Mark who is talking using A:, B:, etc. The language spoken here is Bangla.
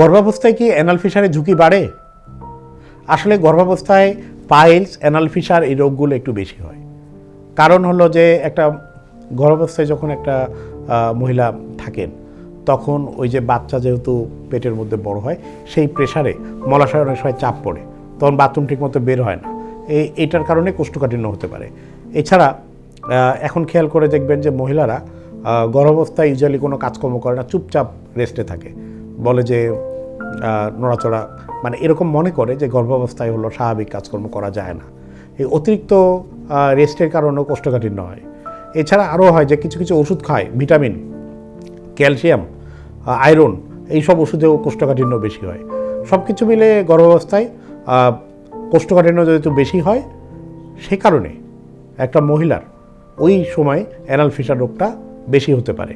A: গর্ভাবস্থায় কি অ্যানাল ফিশারের ঝুঁকি বাড়ে? আসলে গর্ভাবস্থায় পাইলস অ্যানাল ফিশার এই রোগগুলো একটু বেশি হয়। কারণ হলো যে একটা গর্ভাবস্থায় যখন একটা মহিলা থাকেন, তখন ওই যে বাচ্চা যেহেতু পেটের মধ্যে বড় হয়, সেই প্রেশারে মলাশয় অনেক সময় চাপ পড়ে। তখন বাথরুম ঠিকমতো বের হয় না। এই এটার কারণে কোষ্ঠকাঠিন্য হতে পারে। এছাড়া এখন খেয়াল করে দেখবেন যে মহিলারা গর্ভাবস্থায় ইউজুয়ালি কোনো কাজকর্ম করে না, চুপচাপ রেস্টে থাকে। বলে যে নড়াচড়া মানে এরকম মনে করে যে গর্ভাবস্থায় হলো স্বাভাবিক কাজকর্ম করা যায় না। এই অতিরিক্ত রেস্টের কারণেও কোষ্ঠকাঠিন্য হয়। এছাড়া আরও হয় যে কিছু কিছু ওষুধ খায়, ভিটামিন, ক্যালসিয়াম আয়রন এইসব ওষুধেও কোষ্ঠকাঠিন্য বেশি হয়। সব কিছু মিলে গর্ভাবস্থায় কোষ্ঠকাঠিন্য যেহেতু বেশি হয়, সে কারণে একটা মহিলার ওই সময় অ্যানাল ফিসার রোগটা বেশি হতে পারে।